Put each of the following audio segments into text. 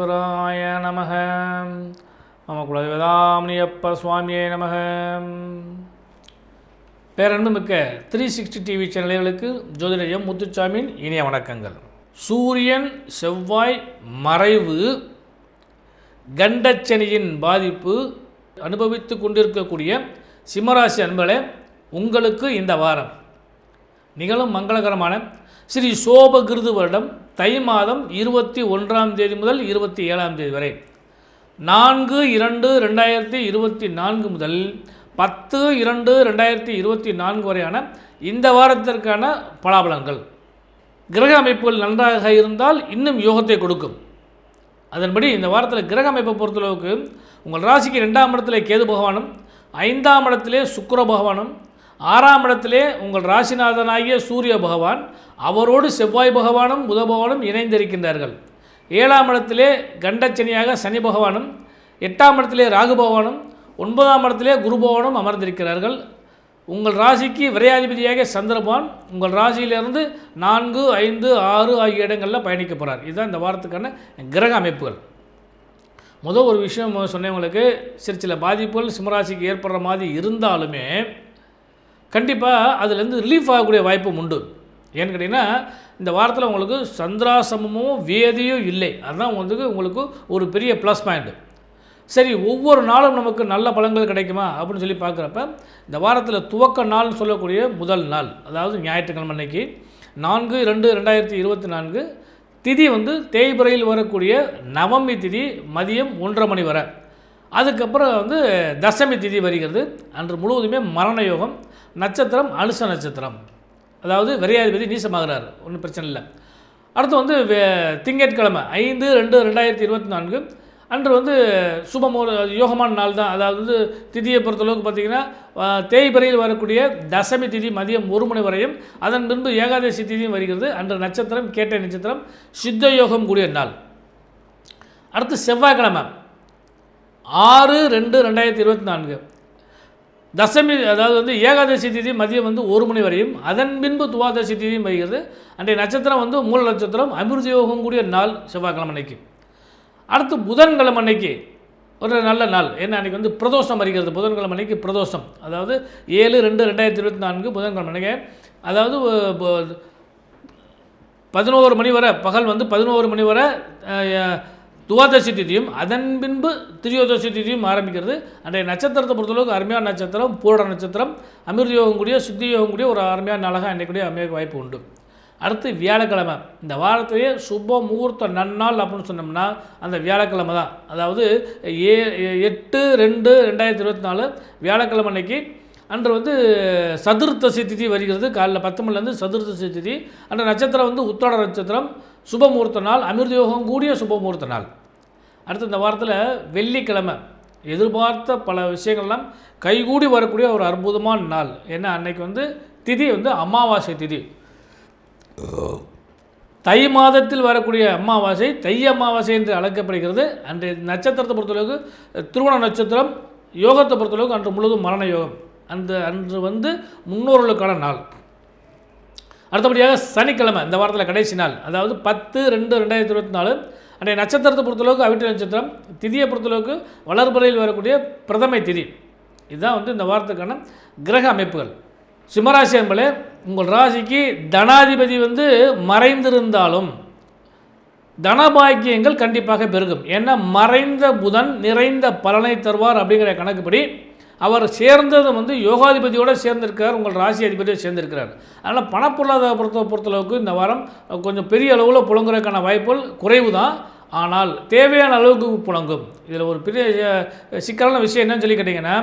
வெங்கடேஸ்வராய நமக. மம குலதேவதாமணியப்ப சுவாமியே நமக. பேரன்பு மிக்க த்ரீ சிக்ஸ்டி டிவி சேனல்களுக்கு ஜோதிடம் முத்துச்சாமியின் இனிய வணக்கங்கள். சூரியன் செவ்வாய் மறைவு கண்டச்சனியின் பாதிப்பு அனுபவித்து கொண்டிருக்கக்கூடிய சிம்மராசி அன்பளே உங்களுக்கு இந்த வாரம் நிகழும் மங்களகரமான ஸ்ரீ சோபகிருது வருடம் தை மாதம் இருபத்தி ஒன்றாம் தேதி முதல் இருபத்தி ஏழாம் தேதி வரை. நான்கு இரண்டு ரெண்டாயிரத்தி இருபத்தி நான்கு முதல் பத்து இரண்டு ரெண்டாயிரத்தி இருபத்தி நான்கு வரையான இந்த வாரத்திற்கான பலாபலன்கள். கிரக அமைப்புகள் நன்றாக இருந்தால் இன்னும் யோகத்தை கொடுக்கும். அதன்படி இந்த வாரத்தில் கிரக அமைப்பை பொறுத்தளவுக்கு உங்கள் ராசிக்கு ரெண்டாம் இடத்திலே கேது பகவானும் ஐந்தாம் இடத்திலே சுக்கர பகவானும் ஆறாம் இடத்திலே உங்கள் ராசிநாதனாகிய சூரிய பகவான் அவரோடு செவ்வாய் பகவானும் புத பகவானும் இணைந்திருக்கின்றார்கள். ஏழாம் இடத்திலே கண்டச்சனியாக சனி பகவானும் எட்டாம் இடத்திலே ராகு பகவானும் ஒன்பதாம் இடத்திலே குரு பகவானும் அமர்ந்திருக்கிறார்கள். உங்கள் ராசிக்கு விரையாதிபதியாக சந்திரபான் உங்கள் ராசியிலிருந்து நான்கு ஐந்து ஆறு ஆகிய இடங்களில் பயணிக்க போகிறார் இதுதான் இந்த வாரத்துக்கான கிரக அமைப்புகள். முதல் ஒரு விஷயம் சொன்னவங்களுக்கு சிறு சில பாதிப்புகள் சிம்மராசிக்கு ஏற்படுற மாதிரி இருந்தாலுமே கண்டிப்பாக அதுலேருந்து ரிலீஃப் ஆகக்கூடிய வாய்ப்பும் உண்டு. ஏன்னு கேட்டிங்கன்னா இந்த வாரத்தில் உங்களுக்கு சந்திராசமமும் வேதியும் இல்லை. அதுதான் வந்து உங்களுக்கு ஒரு பெரிய ப்ளஸ் பாயிண்ட்டு சரி ஒவ்வொரு நாளும் நமக்கு நல்ல பலன்கள் கிடைக்குமா? அப்படின்னு சொல்லி பார்க்குறப்ப இந்த வாரத்தில் துவக்க நாள்னு சொல்லக்கூடிய முதல் நாள் அதாவது ஞாயிற்றுக்கிழமை அன்னைக்கு நான்கு ரெண்டு ரெண்டாயிரத்தி இருபத்தி நான்கு திதி வந்து தேய்பிரையில் வரக்கூடிய நவமி திதி மதியம் ஒன்றரை மணி வரை. அதுக்கப்புறம் வந்து தசமி திதி வருகிறது. அன்று முழுவதுமே மரண யோகம் நட்சத்திரம் அனுச நட்சத்திரம். அதாவது விரையாதிபதி நீசமாகிறார். ஒன்றும் பிரச்சனை இல்லை. அடுத்து வந்து வே- திங்கட்கிழமை ஐந்து ரெண்டு ரெண்டாயிரத்தி இருபத்தி நான்கு. அன்று வந்து சுபமூல யோகமான நாள் தான். அதாவது வந்து திதியை பொறுத்தளவுக்கு பார்த்தீங்கன்னா தேய்பறையில் தேய்பிரையில் வரக்கூடிய தசமி திதி மதியம் ஒரு மணி வரையும் அதன் பின்பு ஏகாதசி திதியும் வருகிறது. அன்று நட்சத்திரம் கேட்ட நட்சத்திரம் சித்த யோகம் கூடிய நாள். அடுத்து செவ்வாய்க்கிழமை ஆறு ரெண்டு ரெண்டாயிரத்தி இருபத்தி நான்கு. தசமி அதாவது வந்து ஏகாதசி திதி மதியம் வந்து ஒரு மணி வரையும். அதன் பின்பு துவாதசி திதியும் வருகிறது. அன்றைய நட்சத்திரம் வந்து மூல நட்சத்திரம். அமிர்த யோகம் கூடிய நாள் செவ்வாய்க்கிழமை அன்னைக்கு. அடுத்து புதன்கிழமை அன்னைக்கு. ஒரு நல்ல நாள். ஏன்னா அன்றைக்கி வந்து பிரதோஷம் வருகிறது. புதன்கிழமை அன்னைக்கு பிரதோஷம். அதாவது ஏழு ரெண்டு ரெண்டாயிரத்தி இருபத்தி நான்கு புதன்கிழமை அன்னைக்கு. அதாவது பதினோரு மணி வரை பகல் வந்து பதினோரு மணி வரை துவாதசி திதியும் அதன் பின்பு திரியோதசி திதியும் ஆரம்பிக்கிறது. அன்றைய நட்சத்திரத்தை பொறுத்தளவுக்கு அருமையான நட்சத்திரம் பூரட நட்சத்திரம் அமிர்த யோகம் கூடிய சித்தி யோகம் கூடிய ஒரு அருமையான நாளாக அன்றைக்குடைய அமைய வாய்ப்பு உண்டு. அடுத்து வியாழக்கிழமை. இந்த வாரத்திலேயே சுப முகூர்த்த நன்னாள் அப்படின்னு சொன்னோம்னா அந்த வியாழக்கிழமை தான். அதாவது ஏ எட்டு ரெண்டு ரெண்டாயிரத்தி இருபத்தி நாலு வியாழக்கிழமை அன்னைக்கு அன்று வந்து சதுர்த்தசி திதி வருகிறது. காலைல பத்து மணிலேருந்து சதுர்த்தசி திதி. அன்று நட்சத்திரம் வந்து உத்திராட நட்சத்திரம் சுபமுகூர்த்த நாள் அமிர்த யோகம் கூடிய சுபமுகூர்த்த நாள். அடுத்து இந்த வாரத்தில் வெள்ளிக்கிழமை. எதிர்பார்த்த பல விஷயங்கள்லாம் கைகூடி வரக்கூடிய ஒரு அற்புதமான நாள். ஏன்னா அன்னைக்கு வந்து திதி வந்து அமாவாசை திதி. தை மாதத்தில் வரக்கூடிய அமாவாசை தை அமாவாசை என்று அழைக்கப்படுகிறது. அன்றைய நட்சத்திரத்தை பொறுத்தளவுக்கு திருவண நட்சத்திரம் யோகத்தை பொறுத்தளவுக்கு அன்று முழுவதும் மரண யோகம். அந்த அன்று வந்து முன்னோர்களுக்கான நாள். அடுத்தபடியாக சனிக்கிழமை இந்த வாரத்தில் கடைசி நாள். அதாவது பத்து ரெண்டு ரெண்டாயிரத்தி இருபத்தி நாலு அன்றைய நட்சத்திரத்தை பொறுத்தளவுக்கு அவிட்ட நட்சத்திரம் திதியை பொறுத்தளவுக்கு வளர்பறையில் வரக்கூடிய பிரதமை திதி. இதுதான் வந்து இந்த வாரத்துக்கான கிரக அமைப்புகள். சிம்மராசி என்பளே உங்கள் ராசிக்கு தனாதிபதி வந்து மறைந்திருந்தாலும் தனபாக்கியங்கள் கண்டிப்பாக பெருகும். ஏன்னா மறைந்த புதன் நிறைந்த பலனை தருவார் அப்படிங்கிற கணக்குப்படி அவர் சேர்ந்ததும் வந்து யோகாதிபதியோடு சேர்ந்திருக்கார் உங்கள் ராசி அதிபதியோடு சேர்ந்திருக்கிறார். அதனால் பணப்பொருளாதார பொறுத்த பொறுத்தளவுக்கு இந்த வாரம் கொஞ்சம் பெரிய அளவில் புழங்குறதுக்கான வாய்ப்புகள் குறைவு தான் ஆனால் தேவையான அளவுக்கு புழங்கும். இதில் ஒரு பெரிய சிக்கலான விஷயம் என்னன்னு சொல்லி கேட்டிங்கன்னா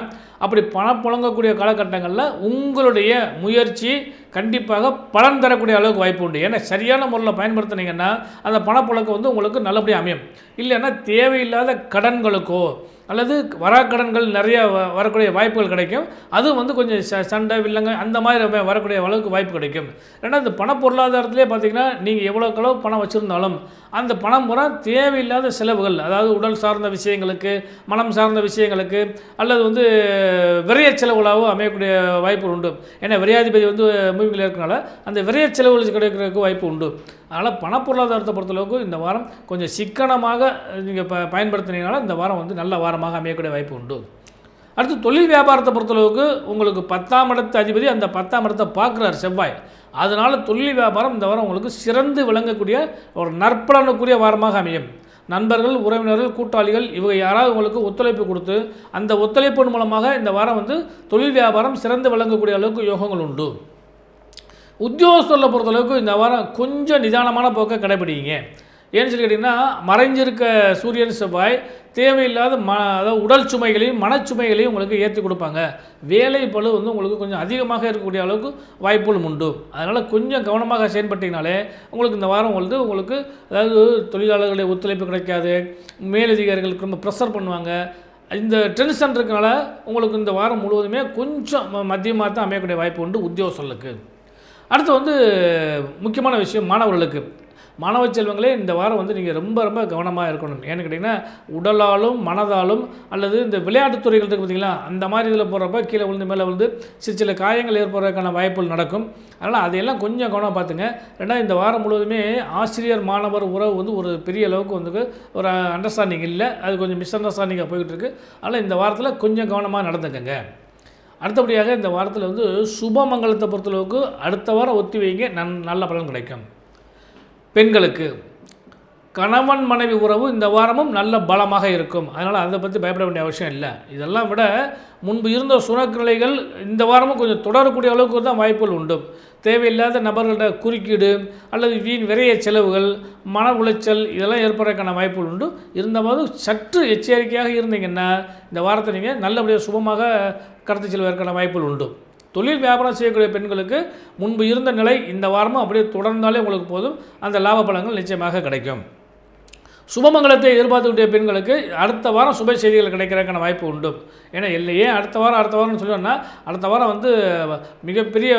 அப்படி பணம் புழங்கக்கூடிய காலகட்டங்களில் உங்களுடைய முயற்சி கண்டிப்பாக பலன் தரக்கூடிய அளவுக்கு வாய்ப்பு உண்டு. ஏன்னா சரியான முறையில் பயன்படுத்துனீங்கன்னா அந்த பணப்புழக்கம் வந்து உங்களுக்கு நல்லபடியாக அமையும். இல்லைன்னா தேவையில்லாத கடன்களுக்கோ அல்லது வராக்கடன்கள் நிறைய வ- வரக்கூடிய வாய்ப்புகள் கிடைக்கும். அது வந்து கொஞ்சம் ச சண்டை வில்லங்க அந்த மாதிரி வரக்கூடிய அளவுக்கு வாய்ப்பு கிடைக்கும். ரெண்டாவது பண பொருளாதாரத்திலே பார்த்தீங்கன்னா நீங்கள் எவ்வளோக்கு பணம் வச்சுருந்தாலும் அந்த பணம் பூரா தேவையில்லாத செலவுகள் அதாவது உடல் சார்ந்த விஷயங்களுக்கு மனம் சார்ந்த விஷயங்களுக்கு அல்லது வந்து விரைய செலவுகளாகவும் அமையக்கூடிய வாய்ப்பு உண்டு. ஏன்னா விரையாதிபதி வந்து மூவிங்கில் இருக்கனால அந்த விரைய செலவுகள் கிடைக்கிறதுக்கு வாய்ப்பு உண்டு. அதனால் பண பொருளாதாரத்தை பொறுத்தளவுக்கு இந்த வாரம் கொஞ்சம் சிக்கனமாக நீங்கள் ப பயன்படுத்தினீங்கனால இந்த வாரம் வந்து நல்ல வாரம். வாரமாக அமையக்கூடிய வாய்ப்பு உண்டு. அடுத்து தொழில் வியாபாரத்தை பொறுத்தளவுக்கு உங்களுக்கு பத்தாம் இடத்து அதிபதி அந்த பத்தாம் இடத்தை பார்க்குறார் செவ்வாய். அதனால் தொழில் வியாபாரம் இந்த வாரம் உங்களுக்கு சிறந்து விளங்கக்கூடிய ஒரு நற்பலனுக்குரிய வாரமாக அமையும். நண்பர்கள் உறவினர்கள் கூட்டாளிகள் இவங்க யாராவது உங்களுக்கு ஒத்துழைப்பு கொடுத்து அந்த ஒத்துழைப்பின் மூலமாக இந்த வாரம் வந்து தொழில் வியாபாரம் சிறந்து விளங்கக்கூடிய அளவுக்கு யோகங்கள் உண்டு. உத்தியோகஸ்தரில் பொறுத்தளவுக்கு இந்த வாரம் கொஞ்சம் நிதானமான போக்கை கடைபிடிங்க. ஏன்னு சொல்லி கேட்டிங்கன்னா மறைஞ்சிருக்க சூரியன் செவ்வாய் தேவையில்லாத ம அதாவது உடல் சுமைகளையும் மனச்சுமைகளையும் உங்களுக்கு ஏற்றி கொடுப்பாங்க. வேலை பளு வந்து உங்களுக்கு கொஞ்சம் அதிகமாக இருக்கக்கூடிய அளவுக்கு வாய்ப்புகளும் உண்டு. அதனால் கொஞ்சம் கவனமாக செயல்பட்டீங்கனாலே உங்களுக்கு இந்த வாரம் வந்து உங்களுக்கு அதாவது தொழிலாளர்களுடைய ஒத்துழைப்பு கிடைக்காது. மேலதிகாரிகளுக்கு ரொம்ப ப்ரெஷர் பண்ணுவாங்க. இந்த டென்ஷன் இருக்கனால உங்களுக்கு இந்த வாரம் முழுவதுமே கொஞ்சம் ம- தான் அமையக்கூடிய வாய்ப்பு உண்டு உத்தியோகங்களுக்கு அடுத்து வந்து முக்கியமான விஷயம் மாணவர்களுக்கு. மாணவ செல்வங்களே இந்த வாரம் வந்து நீங்கள் ரொம்ப ரொம்ப கவனமாக இருக்கணும். ஏன்னு கேட்டிங்கன்னா உடலாலும் மனதாலும் அல்லது இந்த விளையாட்டுத் துறைகள் இருக்குது பார்த்திங்களா அந்த மாதிரி இதில் போகிறப்ப கீழே விழுந்து மேலே விழுந்து சில சில காயங்கள் ஏற்படுறதுக்கான வாய்ப்புகள் நடக்கும். அதனால் அதையெல்லாம் கொஞ்சம் கவனம் பார்த்துங்க ரெண்டாவது இந்த வாரம் முழுவதுமே ஆசிரியர் மாணவர் உறவு வந்து ஒரு பெரிய அளவுக்கு வந்து ஒரு அண்டர்ஸ்டாண்டிங் இல்லை அது கொஞ்சம் மிஸ் அண்டர்ஸ்டாண்டிங்காக போய்கிட்டு இருக்குது அதனால் இந்த வாரத்தில் கொஞ்சம் கவனமாக நடந்துக்கங்க. அடுத்தபடியாக இந்த வாரத்தில் வந்து சுபமங்கலத்தை பொறுத்தளவுக்கு அடுத்த வாரம் ஒத்தி வைங்க. நன் நல்ல பலன் கிடைக்கும். பெண்களுக்கு கணவன் மனைவி உறவு இந்த வாரமும் நல்ல பலமாக இருக்கும். அதனால் அதை பற்றி பயப்பட வேண்டிய அவசியம் இல்லை. இதெல்லாம் விட முன்பு இருந்த சுணக்கு இந்த வாரமும் கொஞ்சம் தொடரக்கூடிய அளவுக்கு தான் வாய்ப்புகள் உண்டு. தேவையில்லாத நபர்களோட குறுக்கீடு அல்லது வீண் விரைய செலவுகள் மன உளைச்சல் இதெல்லாம் ஏற்படுறதுக்கான வாய்ப்புகள் உண்டு. இருந்தபோது சற்று எச்சரிக்கையாக இருந்தீங்கன்னா இந்த வாரத்தை நீங்கள் நல்லபடியாக சுபமாக கடத்தி செல்வதற்கான வாய்ப்புகள் உண்டு. தொழில் வியாபாரம் செய்யக்கூடிய பெண்களுக்கு முன்பு இருந்த நிலை இந்த வாரமும் அப்படியே தொடர்ந்தாலே உங்களுக்கு போதும். அந்த லாப பலங்கள் நிச்சயமாக கிடைக்கும். சுபமங்கலத்தை எதிர்பார்த்துக்கூடிய பெண்களுக்கு அடுத்த வாரம் சுப செய்திகள் கிடைக்கிறதுக்கான வாய்ப்பு உண்டு. ஏன்னா இல்லையே அடுத்த வாரம் அடுத்த வாரம்னு சொல்லுவேன்னா அடுத்த வாரம் வந்து மிகப்பெரிய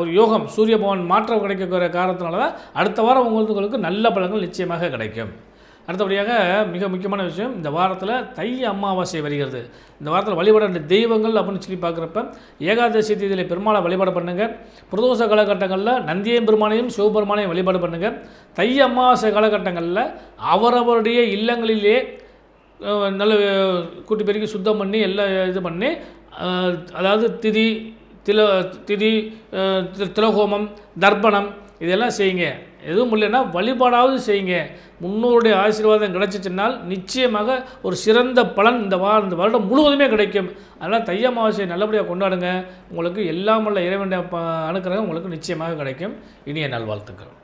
ஒரு யோகம் சூரிய பவன் மாற்றம் கிடைக்கக்கூடிய காரணத்தினால தான் அடுத்த வாரம் உங்களுக்கு நல்ல பலங்கள் நிச்சயமாக கிடைக்கும். அடுத்தபடியாக மிக முக்கியமான விஷயம் இந்த வாரத்தில் தை அமாவாசை வருகிறது. இந்த வாரத்தில் வழிபட வேண்டிய தெய்வங்கள் அப்படின்னு சொல்லி பார்க்குறப்ப ஏகாதசி தேதியில் பெருமாளை வழிபாடு பண்ணுங்கள் பிரதோஷ காலகட்டங்களில் நந்தியம் பெருமானையும் சிவபெருமானையும் வழிபாடு பண்ணுங்கள் தை அமாவாசை காலகட்டங்களில் அவரவருடைய இல்லங்களிலே நல்ல கூட்டி பெருக்கி சுத்தம் பண்ணி எல்லாம் இது பண்ணி அதாவது திதி தில திதி திலகோமம் தர்ப்பணம் இதெல்லாம் செய்யுங்க. எதுவும் இல்லைன்னா வழிபாடாவது செய்யுங்க. முன்னோருடைய ஆசீர்வாதம் கிடச்சிச்சினால் நிச்சயமாக ஒரு சிறந்த பலன் இந்த வா இந்த வருடம் முழுவதுமே கிடைக்கும். அதனால் தை அமாவாசையை நல்லபடியாக கொண்டாடுங்க. உங்களுக்கு எல்லாம் உள்ள இறைவன் ப- உங்களுக்கு நிச்சயமாக கிடைக்கும். இனிய நல்வாழ்த்துக்கள்.